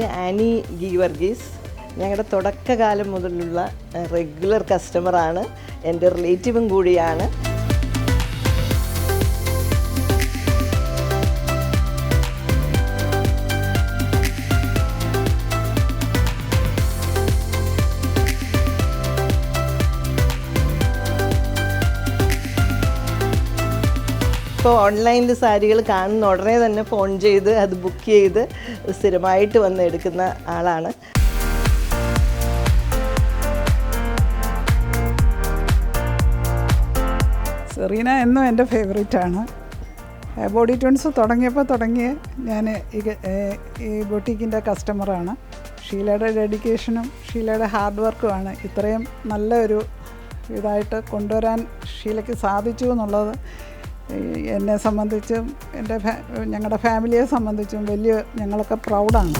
Annie ഗി വർഗീസ് ഞങ്ങളുടെ തുടക്കകാലം മുതലുള്ള regular കസ്റ്റമറാണ് എന്റെ റിലേറ്റീവും കൂടിയാണ്. ഇപ്പോൾ ഓൺലൈനിൽ സാരികൾ കാണുന്ന ഉടനെ തന്നെ ഫോൺ ചെയ്ത് അത് ബുക്ക് ചെയ്ത് സ്ഥിരമായിട്ട് വന്ന് എടുക്കുന്ന ആളാണ്. സെറീന എന്നും എന്റെ ഫേവറേറ്റ് ആണ്. ബോഡി ട്യൂൺസ് തുടങ്ങിയപ്പോൾ തുടങ്ങിയ ഞാൻ ഈ ബൊട്ടീക്കിന്റെ കസ്റ്റമറാണ് ഷീലയുടെ ഡെഡിക്കേഷനും ഷീലയുടെ ഹാർഡ് വർക്കുമാണ് ഇത്രയും നല്ലൊരു ഇതായിട്ട് കൊണ്ടുവരാൻ ഷീലയ്ക്ക് സാധിച്ചു എന്നുള്ളത് എന്നെ സംബന്ധിച്ചും എന്റെ ഞങ്ങളുടെ ഫാമിലിയെ സംബന്ധിച്ചും വലിയ ഞങ്ങളൊക്കെ പ്രൗഡാണ്